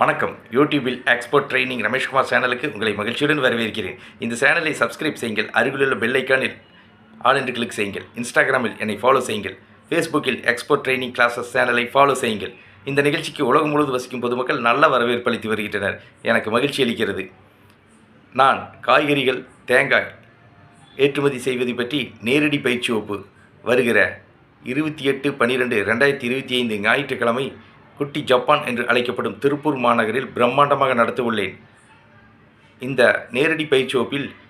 வணக்கம். யூடியூபில் export training Rameshkumar சேனலுக்கு உங்களை மகிழ்ச்சியுடன் வரவேற்கிறேன். இந்த சேனலை சப்ஸ்கிரைப் செய்யுங்கள். அருகிலுள்ள பெல் ஐக்கானில் ஆல் என்று கிளிக் செய்யுங்கள். இன்ஸ்டாகிராமில் என்னை ஃபாலோ செய்யுங்கள். ஃபேஸ்புக்கில் எக்ஸ்போர்ட் ட்ரைனிங் கிளாஸஸ் சேனலை ஃபாலோ செய்யுங்கள். இந்த நிகழ்ச்சிக்கு உலகம் முழுவதும் வசிக்கும் பொதுமக்கள் நல்ல வரவேற்பு அளித்து வருகின்றனர். எனக்கு மகிழ்ச்சி அளிக்கிறது. நான் காய்கறிகள் தேங்காய் ஏற்றுமதி செய்வது பற்றி நேரடி பயிற்சி வகுப்பு வருகிற இருபத்தி எட்டு பன்னிரெண்டு ரெண்டாயிரத்தி இருபத்தி ஐந்து ஞாயிற்றுக்கிழமை குட்டி ஜப்பான் என்று அழைக்கப்படும் திருப்பூர் மாநகரில் பிரம்மாண்டமாக நடத்த உள்ளேன் இந்த நேரடி பயிற்சி வகுப்பில்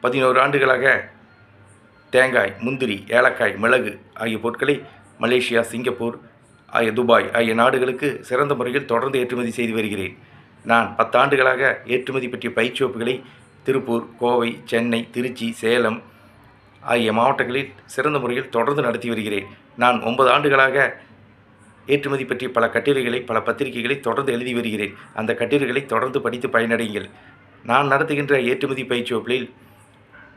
பதினோரு ஆண்டுகளாக தேங்காய் முந்திரி ஏலக்காய் மிளகு ஆகிய பொருட்களை மலேசியா சிங்கப்பூர் ஆகிய துபாய் ஆகிய நாடுகளுக்கு சிறந்த முறையில் தொடர்ந்து ஏற்றுமதி செய்து வருகிறேன். நான் பத்தாண்டுகளாக ஏற்றுமதி பற்றிய பயிற்சி வகுப்புகளை திருப்பூர் கோவை சென்னை திருச்சி சேலம் ஆகிய மாவட்டங்களில் சிறந்த முறையில் தொடர்ந்து நடத்தி வருகிறேன். நான் ஒன்பது ஆண்டுகளாக ஏற்றுமதி பற்றிய பல கட்டுரைகளை பல பத்திரிகைகளை தொடர்ந்து எழுதி வருகிறேன். அந்த கட்டுரைகளை தொடர்ந்து படித்து பயனடையுங்கள். நான் நடத்துகின்ற ஏற்றுமதி பயிற்சி வகுப்பில்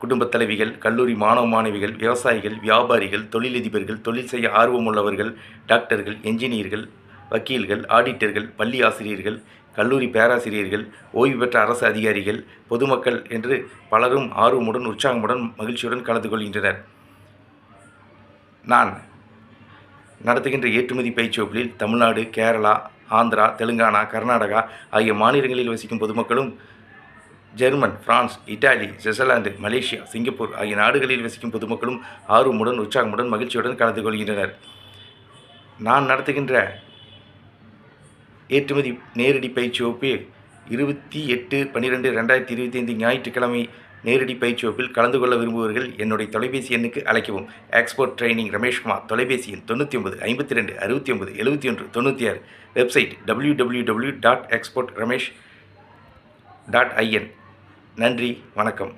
குடும்பத் தலைவிகள் கல்லூரி மாணவ மாணவிகள் விவசாயிகள் வியாபாரிகள் தொழிலதிபர்கள் தொழில் செய்ய ஆர்வமுள்ளவர்கள் டாக்டர்கள் என்ஜினியர்கள் வக்கீல்கள் ஆடிட்டர்கள் பள்ளி ஆசிரியர்கள் கல்லூரி பேராசிரியர்கள் ஓய்வு பெற்ற அரசு அதிகாரிகள் பொதுமக்கள் என்று பலரும் ஆர்வமுடன் உற்சாகமுடன் மகிழ்ச்சியுடன் கலந்து கொள்கின்றனர். நான் நடத்துகின்ற ஏற்றுமதி பயிற்சி வகுப்பில் தமிழ்நாடு கேரளா ஆந்திரா தெலுங்கானா கர்நாடகா ஆகிய மாநிலங்களில் வசிக்கும் பொதுமக்களும் German France Italy Switzerland Malaysia Singapore ஆகிய நாடுகளில் வசிக்கும் பொதுமக்களும் ஆர்வமுடன் உற்சாகமுடன் மகிழ்ச்சியுடன் கலந்து கொள்கின்றனர். நான் நடத்துகின்ற ஏற்றுமதி நேரடி பயிற்சி வகுப்பு இருபத்தி எட்டு பன்னிரெண்டு ரெண்டாயிரத்தி இருபத்தி ஐந்து ஞாயிற்றுக்கிழமை நேரடி பயிற்சி வகுப்பில் கலந்து கொள்ள விரும்புபவர்கள் என்னுடைய தொலைபேசி எண்ணுக்கு அழைக்கவும். எக்ஸ்போர்ட் ட்ரைனிங் ரமேஷ்குமார் தொலைபேசி எண் தொண்ணூற்றி ஒன்பது ஐம்பத்தி ரெண்டு அறுபத்தி ஒன்பது எழுபத்தி ஒன்று தொண்ணூற்றி ஆறு. Website W W W dot export Ramesh dot IN நன்றி வணக்கம்.